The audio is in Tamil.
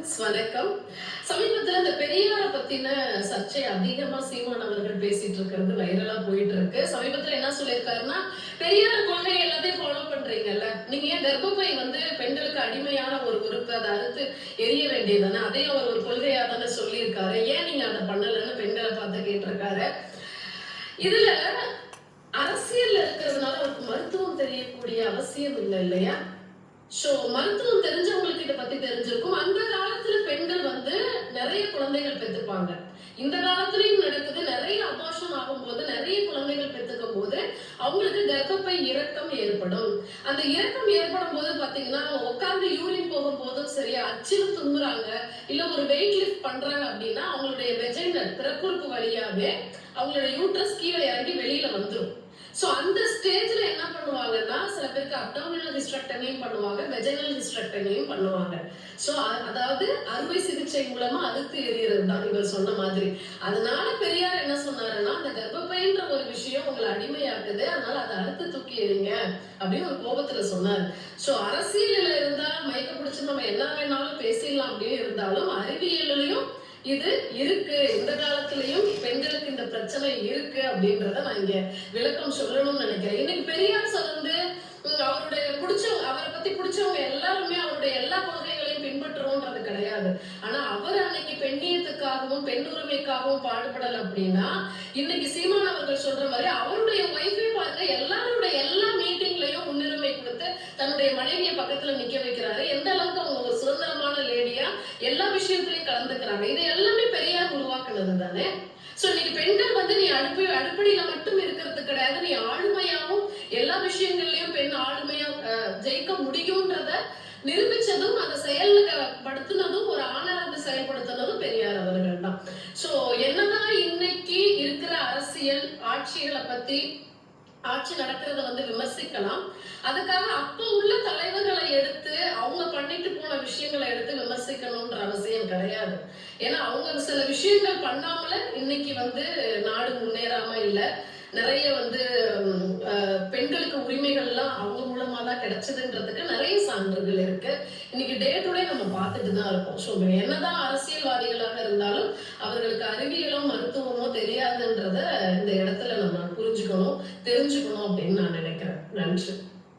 வணக்கம். சமீபத்துல இந்த பெரியார பத்தின சர்ச்சை அதிகமா சீமான் அவர்கள் பேசிட்டு இருக்கிறது வைரலா போயிட்டு இருக்கு. சமீபத்துல என்ன சொல்லியிருக்காருன்னா பெரியார் கொள்கை எல்லாத்தையும் ஃபாலோ பண்றீங்கல்ல. நீங்க ஏன் கர்ப்பப்பை வந்து பெண்களுக்கு அடிமையான ஒரு உறுப்பு அதை அறுத்து எரிய வேண்டியதானே அதையும் அவர் ஒரு கொள்கையா தானே சொல்லியிருக்காரு. ஏன் நீங்க அதை பண்ணலன்னு பெண்களை பார்த்து கேட்டிருக்காரு. இதுல அரசியல்ல இருக்கிறதுனால அவருக்கு மருத்துவம் தெரியக்கூடிய அவசியம் இல்லை இல்லையா? சோ மருத்துவம் தெரிஞ்சவங்களுக்கு இதை பத்தி தெரிஞ்சிருக்கும் அந்த காலத்துல பெண்கள் வந்து நிறைய குழந்தைகள் பெத்துப்பாங்க இந்த காலத்துலயும் நடக்குது நிறைய அபாஷம் ஆகும்போது நிறைய குழந்தைகள் பெத்துக்கும் போது கர்ப்பப்பை ஏற்படும். அந்த இரக்கம் ஏற்படும் போது பாத்தீங்கன்னா உட்கார்ந்து யூரின் போகும் போதும் சரி அச்சில் தும்புறாங்க இல்ல ஒரு வெயிட் லிஃப்ட் பண்றாங்க அப்படின்னா அவங்களுடைய வெஜைனர் பிறப்புறுப்பு வழியாவே அவங்களோட யூட்ரஸ் கீழே இறங்கி வெளியில வந்துரும். சோ அந்த ஸ்டேஜ்ல என்ன பண்ணுவாங்கன்னா சில பேருக்கு அப்டாமினல் ஹிஸ்டரக்டமியும் பண்ணுவாங்க வெஜனல் ஹிஸ்டரக்டமியும் பண்ணுவாங்க. ஸோ அதாவது அறுவை சிகிச்சை மூலமா அறுத்து எறியறது தான் இவர் சொன்ன மாதிரி. அதனால பெரியார் என்ன சொன்னாருன்னா அந்த கர்ப்பப்பைன்ற ஒரு விஷயம் உங்களை அடிமையாக்குது அதனால அதை அறுத்து தூக்கி எறிங்க அப்படின்னு ஒரு கோபத்துல சொன்னார். ஸோ அரசியலில் இருந்தா மயக்க பிடிச்சு நம்ம என்ன வேணாலும் பேசிடலாம் அப்படின்னு இருந்தாலும் அறிவியலையும் இது இருக்கு. இந்த காலத்திலயும் பெண்களுக்கு இந்த பிரச்சனை இருக்கு அப்படின்றத நான் இங்க விளக்கம் சொல்லணும்னு நினைக்கிறேன். இன்னைக்கு பெரியார் சொல்ல வந்து உம், அவருடைய பிடிச்சவங்க அவரை பத்தி பிடிச்சவங்க எல்லாருமே அவருடைய எல்லா கொள்கைகளையும் பின்பற்றுவோன்றது கிடையாது. ஆனா அவர் அன்னைக்கு பெண்ணியத்துக்காகவும் பெண் உரிமைக்காகவும் பாடுபடல அப்படின்னா இன்னைக்கு சீமான் அவர்கள் சொல்ற மாதிரி அவருடைய ஒய்ஃபை பாருங்க எல்லாருடைய எல்லா மீட்டிங்லயும் முன்னுரிமை கொடுத்து தன்னுடைய மனைவியை பக்கத்துல நிக்க வைக்கிறாரு. எந்த அளவுக்கு அவங்க ஒரு சுதந்திரமான லேடியா எல்லா விஷயத்திலையும் கலந்துக்கிறாங்க. இது எல்லாமே பெரியார் உருவாக்குனது தானே? சோ இன்னைக்கு பெண்கள் வந்து நீ அடுப்பு அடுப்படியில மட்டும் இருக்கிறது கிடையாது. நீ ஆளுமையாவும் எல்லா விஷயங்கள்லயும் பெண் ஆளுமையா ஜெயிக்க முடியும்ன்றத நிரூபிச்சதும் அதை செயல்படுத்தினதும் ஒரு ஆணா இருந்து செயல்படுத்தினதும் பெரியார் அவர்கள் தான் சோ என்னதான் இன்னைக்கு இருக்கிற அரசியல் ஆட்சிகளை பத்தி ஆட்சி நடக்கிறத வந்து விமர்சிக்கலாம். அதுக்காக அப்ப உள்ள தலைவர்களை எடுத்து அவங்க பண்ணிட்டு போன விஷயங்களை எடுத்து விமர்சிக்கணும்ன்ற அவசியம் கிடையாது. ஏன்னா அவங்க சில விஷயங்கள் பண்ணாமல இன்னைக்கு வந்து நாடு முன்னேறாம இல்ல. நிறைய வந்து பெண்களுக்கு உரிமைகள்லாம் அவங்க மூலமா கிடைச்சதுன்றதுக்கு நிறைய சான்றுகள் இருக்கு. இன்னைக்கு டே டு டே நம்ம பார்த்துட்டு தான் இருக்கோம். ஸோ என்னதான் அரசியல்வாதிகளாக இருந்தாலும் அவர்களுக்கு அறிவியலோ மருத்துவமோ தெரியாதுன்றத இந்த இடத்துல நம்ம புரிஞ்சுக்கணும் தெரிஞ்சுக்கணும் அப்படின்னு நான் நினைக்கிறேன். நன்றி.